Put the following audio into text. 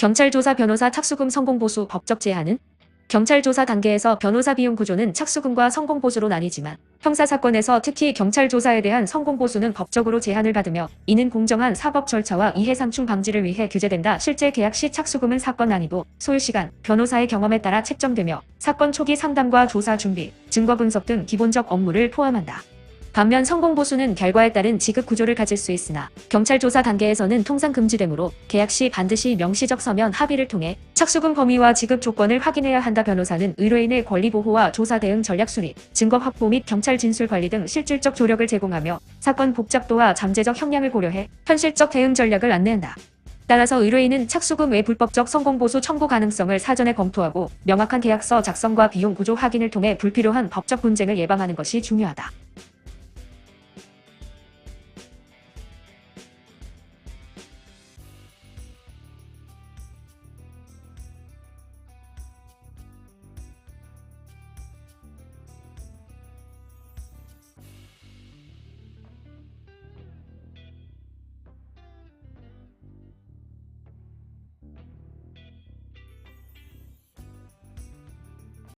경찰 조사 변호사 착수금 성공 보수 법적 제한은 경찰 조사 단계에서 변호사 비용 구조는 착수금과 성공 보수로 나뉘지만 형사 사건에서 특히 경찰 조사에 대한 성공 보수는 법적으로 제한을 받으며 이는 공정한 사법 절차와 이해 상충 방지를 위해 규제된다. 실제 계약 시 착수금은 사건 난이도, 소요 시간, 변호사의 경험에 따라 책정되며 사건 초기 상담과 조사 준비, 증거 분석 등 기본적 업무를 포함한다. 반면 성공 보수는 결과에 따른 지급 구조를 가질 수 있으나 경찰 조사 단계에서는 통상 금지되므로 계약 시 반드시 명시적 서면 합의를 통해 착수금 범위와 지급 조건을 확인해야 한다. 변호사는 의뢰인의 권리 보호와 조사 대응 전략 수립, 증거 확보 및 경찰 진술 관리 등 실질적 조력을 제공하며 사건 복잡도와 잠재적 형량을 고려해 현실적 대응 전략을 안내한다. 따라서 의뢰인은 착수금 외 불법적 성공보수 청구 가능성을 사전에 검토하고 명확한 계약서 작성과 비용 구조 확인을 통해 불필요한 법적 분쟁을 예방하는 것이 중요하다.